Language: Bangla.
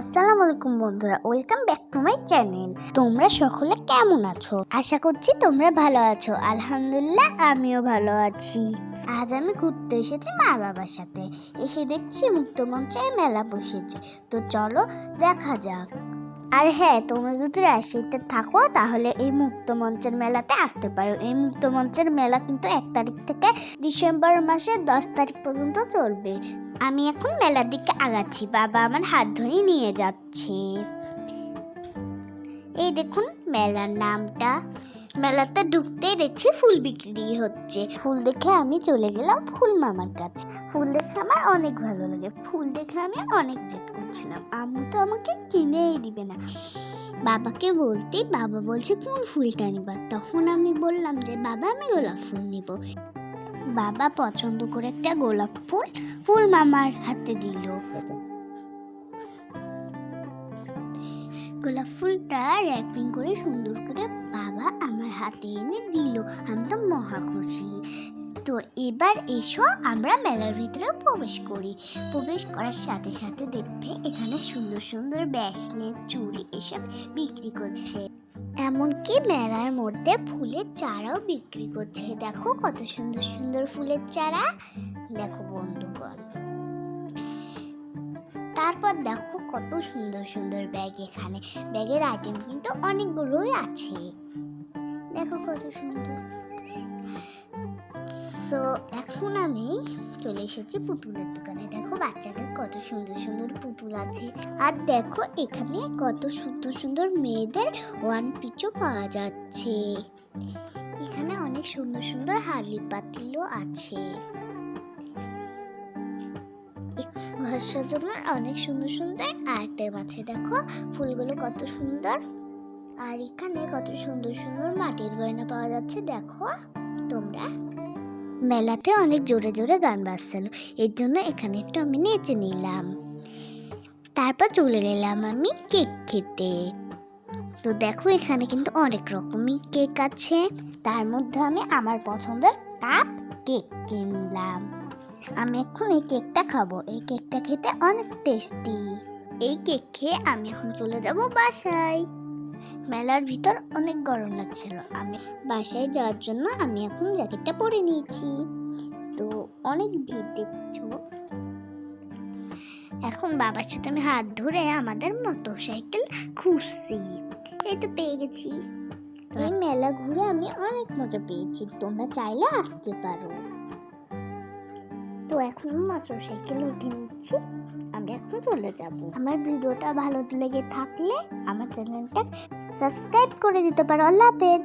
আসসালামু আলাইকুম বন্ধুরা, welcome back to my channel. তোমরা সকলে কেমন আছো? আশা করছি তোমরা ভালো আছো। আলহামদুলিল্লাহ, আমিও ভালো আছি। আজ আমি ঘুরতে এসেছি মা বাবার সাথে। এসে দেখছি মুক্তমঞ্চে মেলা বসেছে। তো চলো, দেখা যাক। আর হ্যাঁ তোমরা যদি রাজশাহীতে থাকো, তাহলে এই মুক্ত মঞ্চের মেলাতে আসতে পারো। এই মুক্ত মঞ্চের মেলা কিন্তু এক তারিখ থেকে ডিসেম্বর মাসের দশ তারিখ পর্যন্ত চলবে। আমি এখন মেলার দিকে আগাচ্ছি, বাবা আমার হাত ধরে নিয়ে যাচ্ছে। এই দেখুন, মেলার নামটা। মেলাতে ঢুকতেই দেখছি ফুল বিক্রি হচ্ছে। ফুল দেখে আমি চলে গেলাম ফুল মামার কাছে। ফুল দেখে আমার অনেক ভালো লাগে। ফুল দেখে আমি অনেক জেদ করছিলাম। আম্মু তো আমাকে কিনেই দিবে না। বাবাকে বলতেই বাবা বলছে কোন ফুলটা নিবা। তখন আমি বললাম যে, বাবা, আমি গোলাপ ফুল নিব। বাবা পছন্দ করে একটা গোলাপ ফুল ফুল মামার হাতে দিল। গোলাপ ফুলটা র্যাপিং করে সুন্দর হাতে এনে দিল। আমি তো মহা খুশি। তো এবার এসো, আমরা মেলার ভিতরে প্রবেশ করি। প্রবেশ করার সাথে সাথে দেখবে এখানে সুন্দর সুন্দর ব্যাসলেট, চুড়ি এসব বিক্রি করছে। এমনকি মেলার মধ্যে ফুলের চারাও বিক্রি করছে। দেখো কত সুন্দর সুন্দর ফুলের চারা। দেখো বন্ধুগণ। তারপর দেখো কত সুন্দর সুন্দর ব্যাগ এখানে। ব্যাগের আইটেম কিন্তু অনেকগুলোই আছে। দেখো কত সুন্দর। সো এখন আমি চলে এসেছি পুতুলের দোকানে। দেখো বাচ্চাদের কত সুন্দর সুন্দর পুতুল আছে। আর দেখো এখানে কত সুন্দর সুন্দর মেয়েদের ওয়ান পিচও পাওয়া যাচ্ছে। এখানে অনেক সুন্দর সুন্দর হালি পাতিলও আছে ঘর সাজানোর অনেক সুন্দর সুন্দর আইটেম আছে। দেখো ফুলগুলো কত সুন্দর। আর এখানে কত সুন্দর সুন্দর মাটির গয়না পাওয়া যাচ্ছে, দেখো। তোমরা? মেলাতে অনেক জোরে জোরে গান বাজছিল, এর জন্য এখানে একটু আমি নেচে নিলাম। তারপর চলে গেলাম আমি কেক খেতে। তো দেখো, এখানে কিন্তু অনেক রকমই কেক আছে। তার মধ্যে আমি আমার পছন্দের কাপ কেক কিনলাম। আমি এখন এই কেকটা খাব। এই কেকটা খেতে অনেক টেস্টি। এই কেক খেয়ে আমি এখন চলে যাব বাসায়। মেলার ভিতর অনেক গরম লাগছিল। আমি বাসায় যাওয়ার জন্য আমি এখন জ্যাকেটটা পরে নিয়েছি। তো অনেক ভিড় দেখছ। এখন বাবার সাথে আমি হাত ধরে আমাদের মোটর সাইকেল খুঁজছি। এই তো পেয়ে গেছি। এই মেলা ঘুরে আমি অনেক মজা পেয়েছি। তোমরা চাইলে আসতে পারো। তো এখন মোটর সাইকেল উঠে নিচ্ছি। আমরা এখন চলে যাব। আমার ভিডিওটা ভালো লেগে থাকলে আমার চ্যানেলটা সাবস্ক্রাইব করে দিতে পারো। আল্লাহ হাফেজ।